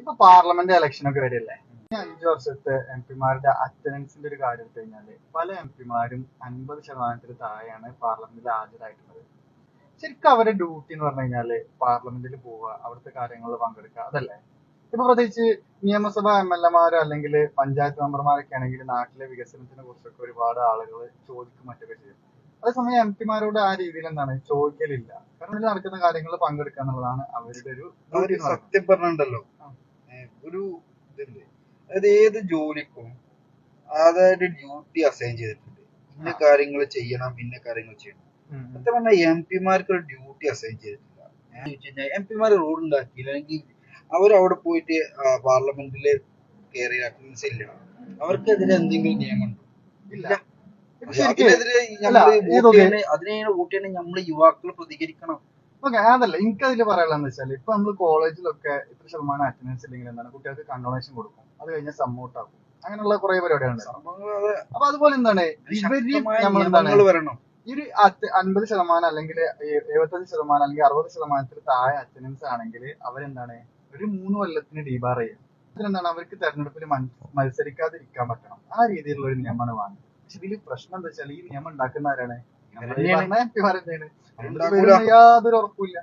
ഇപ്പൊ parliament election ഒക്കെ വരില്ലേ അഞ്ചു വർഷത്തെ എം പിമാരുടെ അറ്റൻഡൻസിന്റെ ഒരു കാര്യം കഴിഞ്ഞാൽ പല എം പിമാരും അൻപത് ശതമാനത്തിന് താഴെയാണ് പാർലമെന്റിൽ ഹാജരായിട്ടുള്ളത്. ശരിക്കും അവരുടെ ഡ്യൂട്ടി എന്ന് പറഞ്ഞു കഴിഞ്ഞാൽ പാർലമെന്റിൽ പോവുക അവിടുത്തെ കാര്യങ്ങളിൽ പങ്കെടുക്കുക അതല്ലേ? ഇപ്പൊ പ്രത്യേകിച്ച് നിയമസഭാ എം എൽ എമാരോ അല്ലെങ്കിൽ പഞ്ചായത്ത് മെമ്പർമാരൊക്കെ ആണെങ്കിൽ നാട്ടിലെ വികസനത്തിനെ കുറിച്ചൊക്കെ ഒരുപാട് ആളുകൾ ചോദിക്കും മറ്റൊക്കെ ചെയ്യും. അതേസമയം എം പിമാരോട് ആ രീതിയിൽ എന്താണ് ചോദിക്കലില്ല. കാരണം ഇതിൽ നടക്കുന്ന കാര്യങ്ങളിൽ പങ്കെടുക്കുക എന്നുള്ളതാണ് അവരുടെ ഒരു. സത്യം പറഞ്ഞിട്ടുണ്ടല്ലോ. ഒരു ഇതില്ലേ അതായത് ഏത് ജോലിക്കും അതായത് ഡ്യൂട്ടി അസൈൻ ചെയ്തിട്ടുണ്ട്. ഇന്ന കാര്യങ്ങൾ ചെയ്യണം ഇന്ന കാര്യങ്ങൾ ചെയ്യണം. സത്യം പറഞ്ഞാൽ എം പിമാർക്ക് ഒരു ഡ്യൂട്ടി അസൈൻ ചെയ്തിട്ടില്ല. എം പിമാർ റോഡ് ഉണ്ടാക്കിയില്ല. അല്ലെങ്കിൽ അവരവിടെ പോയിട്ട് പാർലമെന്റിൽ കയറി അറ്റൻഡൻസ് ഇല്ല അവർക്കെതിരെ എന്തെങ്കിലും നിയമമുണ്ടോ ഇല്ല. ഇല്ല ഇപ്പൊ പക്ഷെ ശരിക്കും അതിനെതിരെ അതിനെ നമ്മൾ യുവാക്കൾ പ്രതികരിക്കണം. ഓക്കെ അതല്ല എനിക്ക് അതിൽ പറയാനുള്ളത് വെച്ചാൽ ഇപ്പൊ നമ്മൾ കോളേജിലൊക്കെ ഇത്ര ശതമാനം അറ്റൻഡൻസ് ഇല്ലെങ്കിൽ എന്താണ് കുട്ടികൾക്ക് കണ്ടോണേഷൻ കൊടുക്കും. അത് കഴിഞ്ഞാൽ സമ്മോട്ട് ആക്കും. അങ്ങനെയുള്ള കുറെ പരിപാടികളുണ്ട്. അത് അപ്പൊ അതുപോലെ എന്താണ്? ഇവർ നമ്മൾ ഈ ഒരു അൻപത് ശതമാനം അല്ലെങ്കിൽ എഴുപത്തഞ്ച് ശതമാനം അല്ലെങ്കിൽ അറുപത് ശതമാനത്തിൽ താഴെ അറ്റൻഡൻസ് ആണെങ്കിൽ അവരെന്താണ്? ഒരു മൂന്ന് കൊല്ലത്തിന് ഡീബാർ ചെയ്യും. അതിനെന്താണ്? അവർക്ക് തെരഞ്ഞെടുപ്പിൽ മത്സരിക്കാതിരിക്കാൻ പറ്റണം. ആ രീതിയിലുള്ള ഒരു വേണ്ടത്. പക്ഷെ ഇതിൽ പ്രശ്നം എന്താ വെച്ചാൽ ഈ നിയമം ഉണ്ടാക്കുന്ന ആരാണ് നമ്മൾ ഈ ഇവരെന്നെയാണ്. പറഞ്ഞ MP മാരെന്നെയാണ്. ഉണ്ടാക്കൂല. യാതൊരു ഉറപ്പില്ല